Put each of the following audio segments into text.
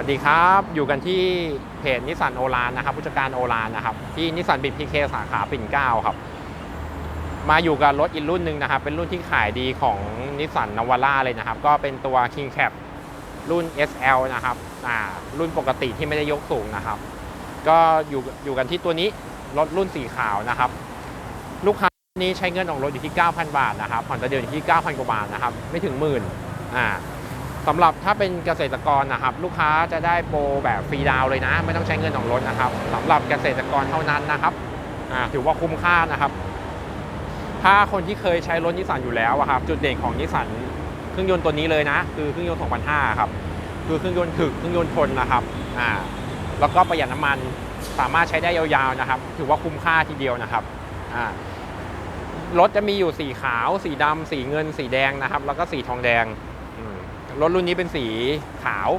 วัสดีครับ อยู่กันที่เพจนิสสันโอลานนะครับผู้จัดการโอลานนะครับ ที่นิสสันบิดพีเคสาขาปิ่นเกล้าครับ มาอยู่กับรถอีกรุ่นหนึ่งนะครับ เป็นรุ่นที่ขายดีของนิสสันนวาร่าเลยนะครับ ก็เป็นตัว King Cap รุ่น SL นะครับอ่ารุ่นปกติที่ไม่ได้ยกสูงนะครับ ก็อยู่อยู่กันที่ตัวนี้รถรุ่นสีขาวนะครับ ลูกค้านี้ใช้เงินออกรถอยู่ที่ 9,000 บาทนะครับผ่อนต่อเดือนอยู่ที่ 9,000 กว่าบาทนะครับ ไม่ถึงหมื่นอ่า สำหรับถ้าเป็นเกษตรกรนะครับ ลูกค้าจะได้โปรแบบฟรีดาวเลยนะ ไม่ต้องใช้เงินของรถนะครับสำหรับเกษตรกรเท่านั้นนะครับถือว่าคุ้มค่านะครับ ถ้าคนที่เคยใช้รถนิสสันอยู่แล้วครับจุดเด่นของนิสสันเครื่องยนต์ตัวนี้เลยนะ คือเครื่องยนต์ 2005 ครับคือเครื่องยนต์ถึกเครื่องยนต์ทนนะครับอ่าแล้วก็ประหยัดน้ำมันสามารถใช้ได้ยาวๆนะครับ ถือว่าคุ้มค่าทีเดียวนะครับอ่ารถจะมีอยู่สีขาว สีดำสีเงิน สีแดงนะครับ แล้วก็สีทองแดง รถรุ่นนี้เป็นสีขาว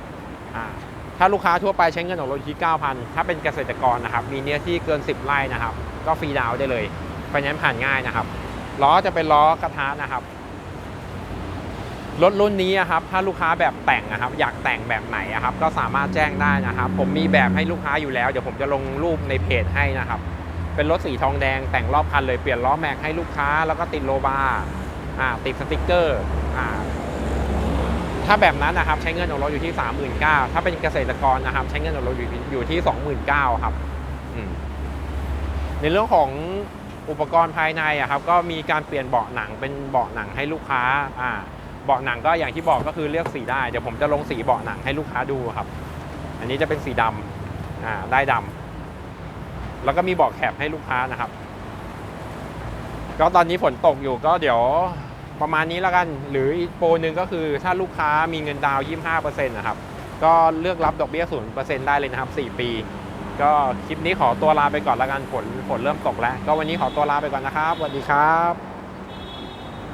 ถ้าลูกค้าทั่วไปใช้เงินออกรถที่ 9,000 ถ้าเป็นเกษตรกรนะครับ มีเนื้อที่เกิน 10 ไร่นะครับ ก็ฟรีดาวได้เลยไฟแนนซ์ผ่านง่ายนะครับ ล้อจะเป็นล้อกระทะนะครับ รถรุ่นนี้อะครับ ถ้าลูกค้าแบบแต่งนะครับ อยากแต่งแบบไหนอะครับ ก็สามารถแจ้งได้นะครับ ผมมีแบบให้ลูกค้าอยู่แล้ว เดี๋ยวผมจะลงรูปในเพจให้นะครับ เป็นรถสีทองแดงแต่งรอบคันเลย เปลี่ยนล้อแม็กให้ลูกค้า แล้วก็ติดโลบาร์ติดสติกเกอร์ ถ้าแบบนั้นนะครับใช้เงินออกรถอยู่ที่ 39,000ถ้าเป็นเกษตรกรนะครับ ใช้เงินออกรถอยู่ที่อยู่ที่ 29,000ครับในเรื่องของอุปกรณ์ภายในอะครับก็มีการเปลี่ยนเบาะหนังเป็นเบาะหนังให้ลูกค้าอ่าเบาะหนังก็อย่างที่บอกก็คือเลือกสีได้เดี๋ยวผมจะลงสีเบาะหนังให้ลูกค้าดูครับ อันนี้จะเป็นสีดำอ่าได้ดำแล้วก็มีเบาะแคปให้ลูกค้านะครับ ก็ตอนนี้ฝนตกอยู่ก็เดี๋ยว ประมาณนี้แล้วกัน หรืออีกโปรหนึ่งก็คือถ้าลูกค้ามีเงินดาวน์25%นะครับ ก็เลือกรับดอกเบี้ย 0%ได้เลยนะครับ 4 ปี ก็คลิปนี้ขอตัวลาไปก่อนแล้วกันฝนฝนเริ่มตกแล้ว ก็วันนี้ขอตัวลาไปก่อนนะครับสวัสดีครับ